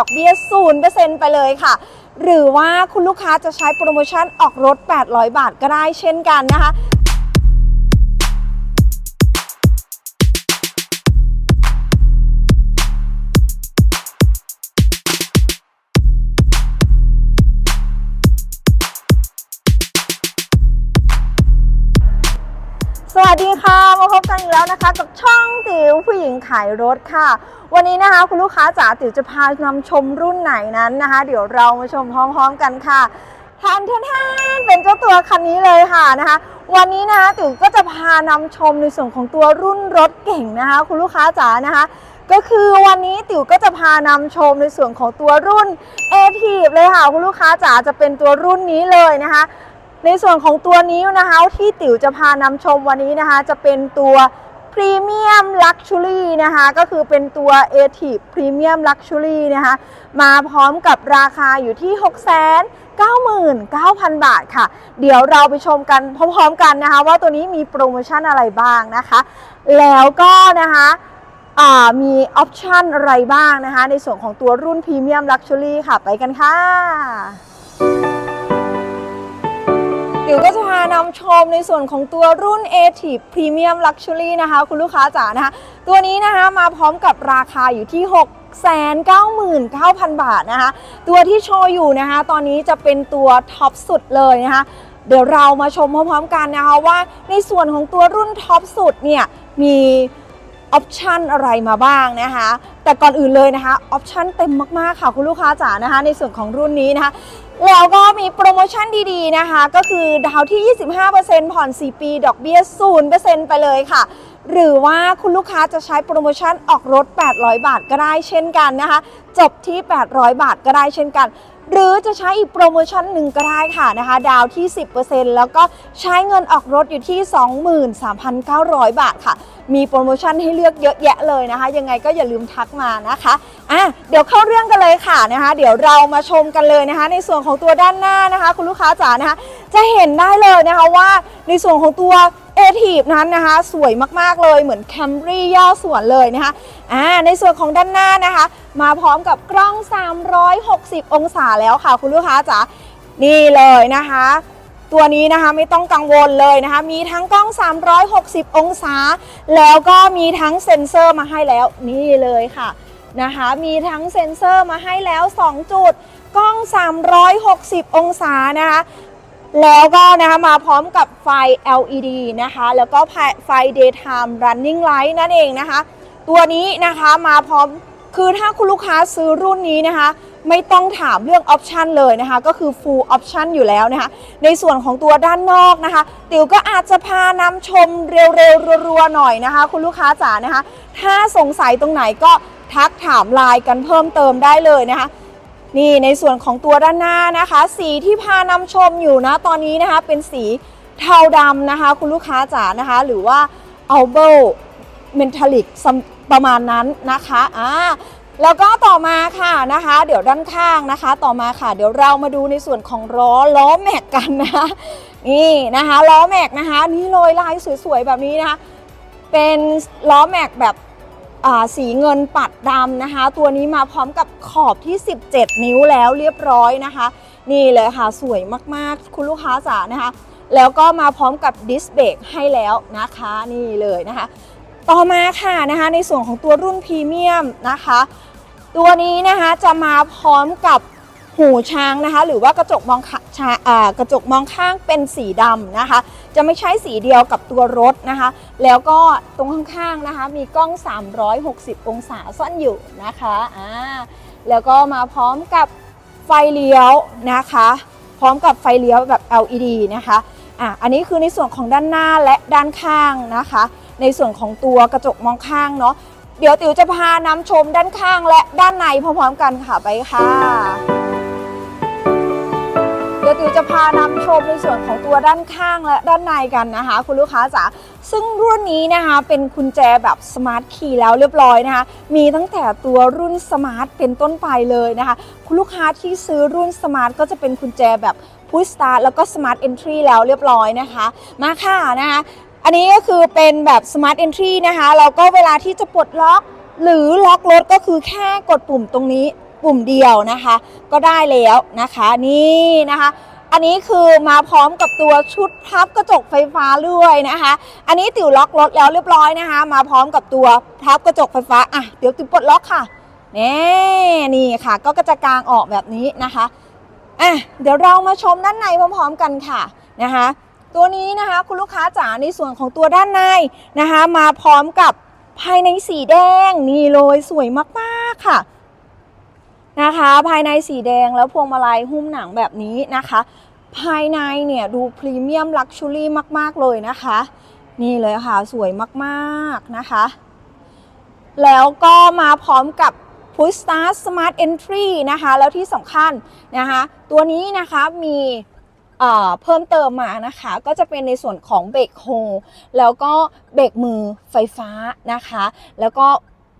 ดอกเบี้ย0%ไปเลยค่ะ หรือว่าคุณลูกค้าจะใช้โปรโมชั่นออกรถ 800 บาทก็ได้เช่นกันนะคะ วัสดีค่ะ มาพบกันอีกแล้วนะคะ กับช่องติ๋วผู้หญิงขายรถค่ะ วันนี้นะคะ คุณลูกค้าจ๋าติ๋วจะพานำชมรุ่นไหนนั้นนะคะ เดี๋ยวเรามาชมพร้อมๆกันค่ะทานทานทานเป็นเจ้าตัวคันนี้เลยค่ะนะคะ วันนี้นะคะติ๋วก็จะพานำชมในส่วนของตัวรุ่นรถเก่งนะคะ คุณลูกค้าจ๋านะคะก็คือวันนี้ติ๋วก็จะพานำชมในส่วนของตัวรุ่น a t i v เลยค่ะ คุณลูกค้าจ๋าจะเป็นตัวรุ่นนี้เลยนะคะ ในส่วนของตัวนี้นะคะที่ติ๋วจะพานำชมวันนี้นะคะ จะเป็นตัวพรีเมียมลักชัวรี่นะคะก็คือเป็นตัว a t i v Premium Luxury นะคะมาพร้อมกับราคาอยู่ที่6 9 9 0 0 0 บาทค่ะ เดี๋ยวเราไปชมกันพร้อมๆกันนะคะ ว่าตัวนี้มีโปรโมชั่นอะไรบ้างนะคะ แล้วก็นะคะมีออปชันอะไรบ้างนะคะ ในส่วนของตัวรุ่นพรีเมียมลักชัวรี่ค่ะ ไปกันค่ะ เดี๋ยวก็จะพานำชมในส่วนของตัวรุ่น a t i v Premium Luxury นะคะ คุณลูกค้าจ๋านะคะ ตัวนี้นะคะมาพร้อมกับราคาอยู่ที่6 99,000 บาทนะคะ ตัวที่โชว์อยู่นะคะ ตอนนี้จะเป็นตัวท็อปสุดเลยนะคะ เดี๋ยวเรามาชมพร้อมๆกันนะคะว่าในส่วนของตัวรุ่นท็อปสุดเนี่ยมีออปชันอะไรมาบ้างนะคะ แต่ก่อนอื่นเลยนะคะออปชันเต็มมากๆค่ะคุณลูกค้าจ๋านะคะ ในส่วนของรุ่นนี้นะคะ แล้วก็มีโปรโมชั่นดีๆนะคะ ก็คือดาวที่ 25%ผ่อน 4 ปี ดอกเบี้ย 0%ไปเลยค่ะ หรือว่าคุณลูกค้าจะใช้โปรโมชั่นออกรถ 800 บาทก็ได้เช่นกันนะคะ จบที่ 800 บาทก็ได้เช่นกัน หรือจะใช้อีกโปรโมชั่นหนึ่งก็ได้ค่ะนะคะ ดาวที่ 10%แล้วก็ใช้เงินออกรถอยู่ที่ 23,900 บาทค่ะ มีโปรโมชั่นให้เลือกเยอะแยะเลยนะคะ ยังไงก็อย่าลืมทักมานะคะอะเดี๋ยวเข้าเรื่องกันเลยค่ะนะคะ เดี๋ยวเรามาชมกันเลยนะคะ ในส่วนของตัวด้านหน้านะคะ คุณลูกค้าจ๋านะคะ จะเห็นได้เลยนะคะว่าในส่วนของตัว อทีฟนั้นนะคะ สวยมากๆเลยเหมือนแคมรี่ย่อส่วนเลยนะคะอ่าในส่วนของด้านหน้านะคะ มาพร้อมกับกล้อง 360 องศาแล้วค่ะ คุณลูกค้าจ๋านี่เลยนะคะ ตัวนี้นะคะไม่ต้องกังวลเลยนะคะ มีทั้งกล้อง 360 องศา แล้วก็มีทั้งเซ็นเซอร์มาให้แล้ว นี่เลยค่ะนะคะ มีทั้งเซ็นเซอร์มาให้แล้ว 2 จุดกล้อง 360 องศานะคะ แล้วก็นะคะมาพร้อมกับไฟ LED นะคะ แล้วก็ไฟ daytime running light นั่นเองนะคะ ตัวนี้นะคะมาพร้อมคือถ้าคุณลูกค้าซื้อรุ่นนี้นะคะ ไม่ต้องถามเรื่องออปชันเลยนะคะ ก็คือ full option อยู่แล้วนะคะ ในส่วนของตัวด้านนอกนะคะ ติ๋วก็อาจจะพานำชมเร็วๆรัวๆหน่อยนะคะ คุณลูกค้าจ๋านะคะ ถ้าสงสัยตรงไหนก็ทักถามไลน์กันเพิ่มเติมได้เลยนะคะ นี่ในส่วนของตัวด้านหน้านะคะ สีที่พานำชมอยู่นะตอนนี้นะคะ เป็นสีเทาดำนะคะ คุณลูกค้าจ๋านะคะ หรือว่า a l b e r Metallic ประมาณนั้นนะคะอ่าแล้วก็ต่อมาค่ะนะคะ เดี๋ยวด้านข้างนะคะ ต่อมาค่ะ เดี๋ยวเรามาดูในส่วนของล้อล้อแม็กกันนะคะนี่นะคะล้อแม็กนะคะ นี่โรยลายสวยๆแบบนี้นะคะ เป็นล้อแม็กแบบ สีเงินปัดดำนะคะ ตัวนี้มาพร้อมกับขอบที่ 17 นิ้วแล้วเรียบร้อยนะคะ นี่เลยค่ะสวยมากๆ คุณลูกค้าจ๋านะคะ แล้วก็มาพร้อมกับดิสเบรกให้แล้วนะคะนี่เลยนะคะ ต่อมาค่ะนะคะในส่วนของตัวรุ่นพรีเมียมนะคะ ตัวนี้นะคะจะมาพร้อมกับหูช้างนะคะ หรือว่ากระจกมองขชาอ่ากระจกมองข้างเป็นสีดำนะคะ จะไม่ใช่สีเดียวกับตัวรถนะคะ แล้วก็ตรงข้างๆนะคะ มีกล้อง 360 องศาซ่อนอยู่นะคะอ่าแล้วก็มาพร้อมกับไฟเลี้ยวนะคะ พร้อมกับไฟเลี้ยวแบบ LED นะคะอะอันนี้คือในส่วนของด้านหน้าและด้านข้างนะคะ ในส่วนของตัวกระจกมองข้างเนาะเดี๋ยวติ๋วจะพานำชมด้านข้างและด้านในพร้อมๆกันค่ะไปค่ะ เดี๋ยวติ๋วจะพานำชมในส่วนของตัวด้านข้างและด้านในกันนะคะ คุณลูกค้าจ๋าซึ่งรุ่นนี้นะคะเป็นกุญแจแบบสมาร์ทคีย์แล้วเรียบร้อยนะคะมีตั้งแต่ตัวรุ่นสมาร์ทเป็นต้นไปเลยนะคะ คุณลูกค้าที่ซื้อรุ่นสมาร์ทก็จะเป็นกุญแจแบบพุชสตาร์ทแล้วก็สมาร์ทเอนทรีแล้วเรียบร้อยนะคะ มาค่ะนะคะอันนี้ก็คือเป็นแบบ Smart Entry นะคะเราก็เวลาที่จะปลดล็อก หรือล็อกรถก็คือแค่กดปุ่มตรงนี้ ปุ่มเดียวนะคะ ก็ได้แล้วนะคะนี่นะคะ อันนี้คือมาพร้อมกับตัวชุดพับกระจกไฟฟ้าด้วยนะคะ อันนี้ติ๋วล็อกรถแล้วเรียบร้อยนะคะ มาพร้อมกับตัวพับกระจกไฟฟ้าอะเดี๋ยวติ๋วปลดล็อกค่ะนี่นี่ค่ะ ก็กระจะกางออกแบบนี้นะคะอะเดี๋ยวเรามาชมด้านในพร้อมๆกันค่ะนะคะตัวนี้นะคะคุณลูกค้าจ๋าในส่วนของตัวด้านในนะคะ มาพร้อมกับภายในสีแดงนี่เลยสวยมากๆค่ะ นะคะ ภายในสีแดงแล้วพวงมาลัยหุ้มหนังแบบนี้นะคะ ภายในเนี่ยดูพรีเมียมลักชัวรี่มาก ๆ เลยนะคะ นี่เลยค่ะสวยมากๆนะคะ แล้วก็มาพร้อมกับ Push Start Smart Entry นะคะ แล้วที่สำคัญนะคะ ตัวนี้นะคะมีเอ่อเพิ่มเติมมานะคะ ก็จะเป็นในส่วนของเบรกโฮแล้วก็เบรกมือไฟฟ้านะคะ แล้วก็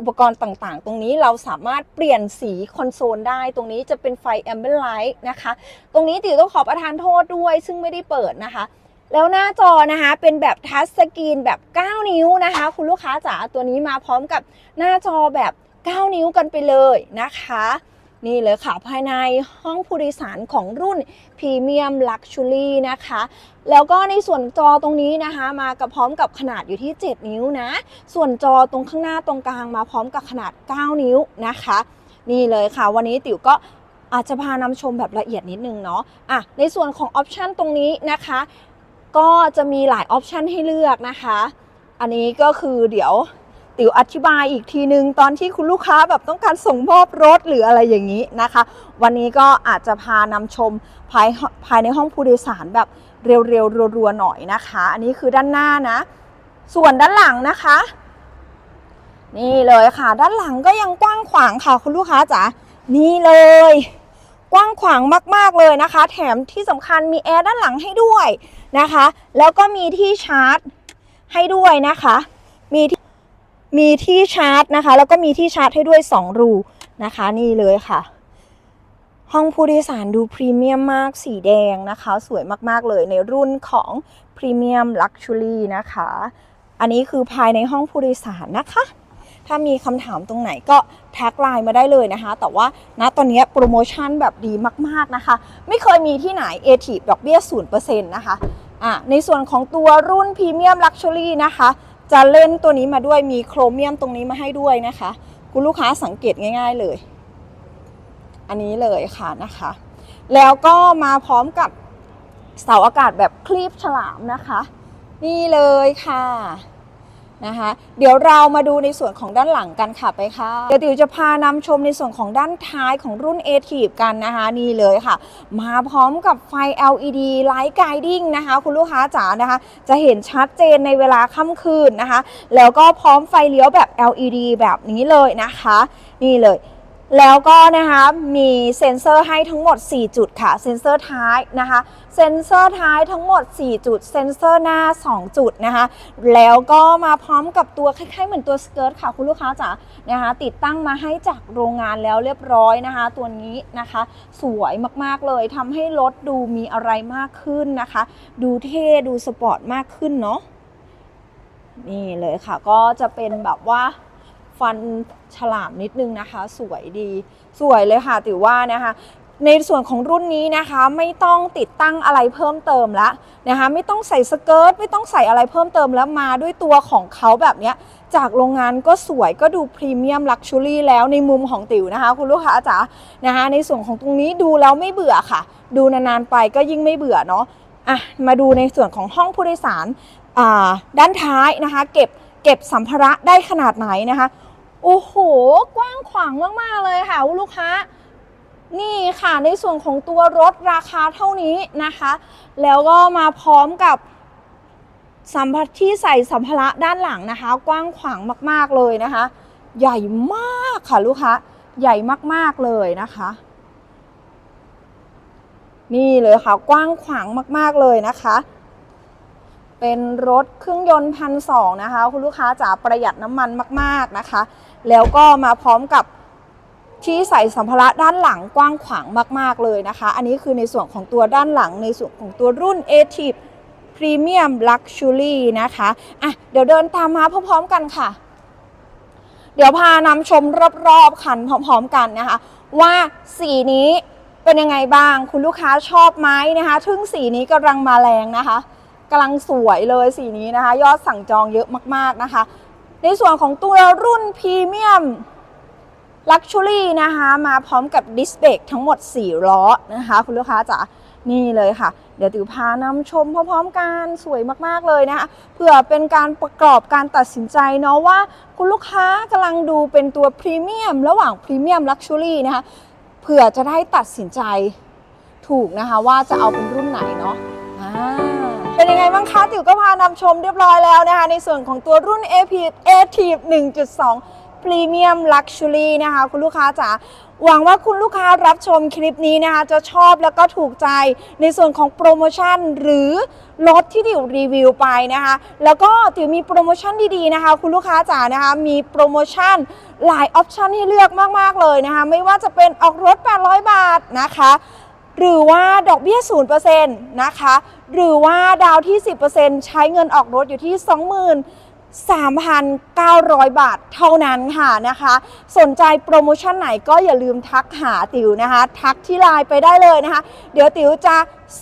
อุปกรณ์ต่างๆ ตรงนี้เราสามารถเปลี่ยนสีคอนโซลได้ ตรงนี้จะเป็นไฟแอมเบอร์ไลท์นะคะ ตรงนี้ติ๋วต้องขอประทานโทษด้วย ซึ่งไม่ได้เปิดนะคะ แล้วหน้าจอนะคะเป็นแบบทัชสกรีนแบบ 9 นิ้วนะคะ คุณลูกค้าจ๋าตัวนี้มาพร้อมกับหน้าจอแบบ 9 นิ้วกันไปเลยนะคะ นี่เลยค่ะ ภายในห้องผู้โดยสารของรุ่นพรีเมียมลักชัวรี่นะคะ แล้วก็ในส่วนจอตรงนี้นะคะ มากับพร้อมกับขนาดอยู่ที่ 7 นิ้วนะ ส่วนจอตรงข้างหน้าตรงกลางมาพร้อมกับขนาด 9 นิ้วนะคะ นี่เลยค่ะ วันนี้ติ๋วก็อาจจะพานำชมแบบละเอียดนิดนึงเนาะอะในส่วนของออปชันตรงนี้นะคะ ก็จะมีหลายออปชันให้เลือกนะคะ อันนี้ก็คือเดี๋ยว ติ๋วอธิบายอีกทีนึง ตอนที่คุณลูกค้าแบบต้องการส่งมอบรถหรืออะไรอย่างนี้นะคะ วันนี้ก็อาจจะพานำชมภายภายในห้องผู้โดยสารแบบเร็วๆรัวๆหน่อยนะคะ อันนี้คือด้านหน้านะ ส่วนด้านหลังนะคะ นี่เลยค่ะ ด้านหลังก็ยังกว้างขวางค่ะคุณลูกค้าจ๋านี่เลย กว้างขวางมาก ๆเลยนะคะ แถมที่สำคัญมีแอร์ด้านหลังให้ด้วยนะคะ แล้วก็มีที่ชาร์จให้ด้วยนะคะ มีที่ มีที่ชาร์จนะคะ แล้วก็มีที่ชาร์จให้ด้วย 2 รูนะคะ นี่เลยค่ะ ห้องผู้โดยสารดูพรีเมียมมากสีแดงนะคะ สวยมากๆเลยในรุ่นของพรีเมียมลักชัวรี่นะคะ อันนี้คือภายในห้องผู้โดยสารนะคะ ถ้ามีคำถามตรงไหนก็แท็กไลน์มาได้เลยนะคะ แต่ว่าณตอนนี้โปรโมชั่นแบบดีมากๆนะคะ ไม่เคยมีที่ไหนเอทีดอกเบี้ย0%นะคะอะในส่วนของตัวรุ่นพรีเมียมลักชัวรี่นะคะ จะเล่นตัวนี้มาด้วยมีโครเมียมตรงนี้มาให้ด้วยนะคะ คุณลูกค้าสังเกตง่าย ๆเลย อันนี้เลยค่ะนะคะ แล้วก็มาพร้อมกับเสาอากาศแบบคลีบฉลามนะคะ นี่เลยค่ะ นะคะ เดี๋ยวเรามาดูในส่วนของด้านหลังกันค่ะไปค่ะ เดี๋ยวติวจะพานำชมในส่วนของด้านท้ายของรุ่น a t i v กันนะคะนี่เลยค่ะ มาพร้อมกับไฟ LED Light Guiding นะคะ คุณลูกค้าจ๋านะคะ จะเห็นชัดเจนในเวลาค่ำคืนนะคะ แล้วก็พร้อมไฟเลี้ยวแบบ LED แบบนี้เลยนะคะ นี่เลย แล้วก็นะคะมีเซ็นเซอร์ให้ทั้งหมด 4 จุดค่ะ เซ็นเซอร์ท้ายนะคะ เซ็นเซอร์ท้ายทั้งหมด 4 จุด เซ็นเซอร์หน้า 2 จุดนะคะ แล้วก็มาพร้อมกับตัวคล้ายๆเหมือนตัวสเกิร์ตค่ะคุณลูกค้าจ๋านะคะ ติดตั้งมาให้จากโรงงานแล้วเรียบร้อยนะคะ ตัวนี้นะคะ สวยมากๆเลยทำให้รถดูมีอะไรมากขึ้นนะคะ ดูเท่ดูสปอร์ตมากขึ้นเนาะนี่เลยค่ะก็จะเป็นแบบว่า ฟันฉลามนิดนึงนะคะ สวยดีสวยเลยค่ะติว่านะคะในส่วนของรุ่นนี้นะคะไม่ต้องติดตั้งอะไรเพิ่มเติมแล้วนะคะไม่ต้องใส่สเกิร์ตไม่ต้องใส่อะไรเพิ่มเติมแล้วมาด้วยตัวของเขาแบบนี้จากโรงงานก็สวยก็ดูพรีเมียมลักชัวรี่แล้วในมุมของติ๋วนะคะ คุณลูกค้าจ๋านะคะในส่วนของตรงนี้ดูแล้วไม่เบื่อค่ะ ดูนานๆไปก็ยิ่งไม่เบื่อเนาะอะมาดูในส่วนของห้องผู้โดยสารด้านท้ายนะคะ เก็บเก็บสัมภาระได้ขนาดไหนนะคะ โอ้โห กว้างขวางมาก ๆ เลยค่ะลูกค้า นี่ค่ะในส่วนของตัวรถราคาเท่านี้นะคะ แล้วก็มาพร้อมกับสัมผัสที่ใส่สัมภาระด้านหลังนะคะ กว้างขวางมาก ๆ เลยนะคะ ใหญ่มากค่ะลูกค้า ใหญ่มาก ๆ เลยนะคะ นี่เลยค่ะ กว้างขวางมาก ๆ เลยนะคะ เป็นรถเครื่องยนต์พันสองนะคะ คุณลูกค้าจ๋าประหยัดน้ำมันมากๆนะคะ แล้วก็มาพร้อมกับที่ใส่สัมภาระด้านหลังกว้างขวางมาก ๆ เลยนะคะ อันนี้คือในส่วนของตัวด้านหลังในส่วนของตัวรุ่น a t i v Premium Luxury นะคะอะเดี๋ยวเดินตามมาพร้อมๆกันค่ะ เดี๋ยวพานำชมรอบๆคันพร้อม ๆ กันนะคะ ว่าสีนี้เป็นยังไงบ้าง คุณลูกค้าชอบไหมนะคะซึ่งสีนี้กำลังมาแรงนะคะ กำลังสวยเลยสีนี้นะคะ ยอดสั่งจองเยอะมากๆนะคะ ในส่วนของตัวรุ่นพรีเมียมลักชัวรี่นะคะ มาพร้อมกับดิสเบรกทั้งหมด 4 ล้อนะคะ คุณลูกค้าจ๋านี่เลยค่ะ เดี๋ยวติวพานำชมพร้อมๆกันสวยมากๆเลยนะคะเพื่อเป็นการประกอบการตัดสินใจเนาะว่า คุณลูกค้ากำลังดูเป็นตัวพรีเมียมระหว่างพรีเมียมลักชัวรี่นะคะเผื่อจะได้ตัดสินใจถูกนะคะว่าจะเอาเป็นรุ่นไหนเนาะอ่า เป็นยังไงบ้างคะติ๋วก็พานำชมเรียบร้อยแล้วนะคะ ในส่วนของตัวรุ่น AP a t i v 1.2พรีเมียมลักชัวรี่นะคะ คุณลูกค้าจ๋าหวังว่าคุณลูกค้ารับชมคลิปนี้นะคะ จะชอบแล้วก็ถูกใจในส่วนของโปรโมชั่นหรือรถที่ติ๋วรีวิวไปนะคะ แล้วก็ติ๋วมีโปรโมชั่นดีๆนะคะ คุณลูกค้าจ๋านะคะ มีโปรโมชั่นหลายออปชันให้เลือกมากๆเลยนะคะ ไม่ว่าจะเป็นออกรถ 800 บาทนะคะ หรือว่าดอกเบี้ย 0%นะคะ หรือว่าดาวที่ 10%ใช้เงินออกรถอยู่ที่ 23,900 บาทเท่านั้นค่ะนะคะ สนใจโปรโมชั่นไหนก็อย่าลืมทักหาติ๋วนะคะ ทักที่ไลน์ไปได้เลยนะคะ เดี๋ยวติ๋วจะ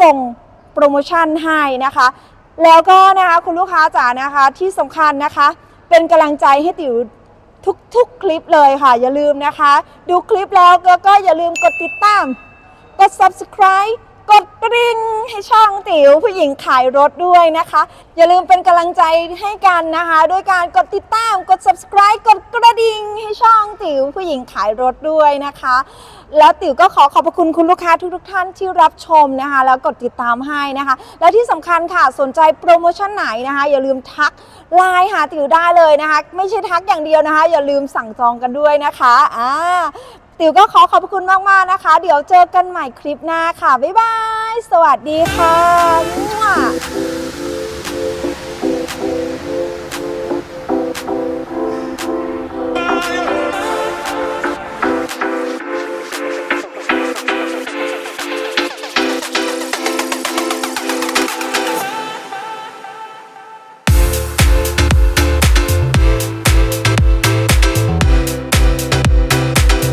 ส่งโปรโมชั่นให้นะคะ แล้วก็นะคะคุณลูกค้าจ๋านะคะที่สำคัญนะคะ เป็นกำลังใจให้ติ๋วทุกๆคลิปเลยค่ะ อย่าลืมนะคะ ดูคลิปแล้วก็ก็อย่าลืมกดติดตาม กด subscribe กดกริ่งให้ช่องติ๋วผู้หญิงขายรถด้วยนะคะ อย่าลืมเป็นกำลังใจให้กันนะคะ ด้วยการกดติดตามกด subscribe กดกระดิ่งให้ช่องติ๋วผู้หญิงขายรถด้วยนะคะ แล้วติ๋วก็ขอขอบพระคุณคุณลูกค้าทุกๆท่านที่รับชมนะคะ แล้วกดติดตามให้นะคะ และที่สำคัญค่ะสนใจโปรโมชั่นไหนนะคะ อย่าลืมทักไลน์หาติ๋วได้เลยนะคะ ไม่ใช่ทักอย่างเดียวนะคะ อย่าลืมสั่งจองกันด้วยนะคะอ่า ติ๋วก็ขอขอบคุณมากๆนะคะ เดี๋ยวเจอกันใหม่คลิปหน้าค่ะ บ๊ายบาย สวัสดีค่ะ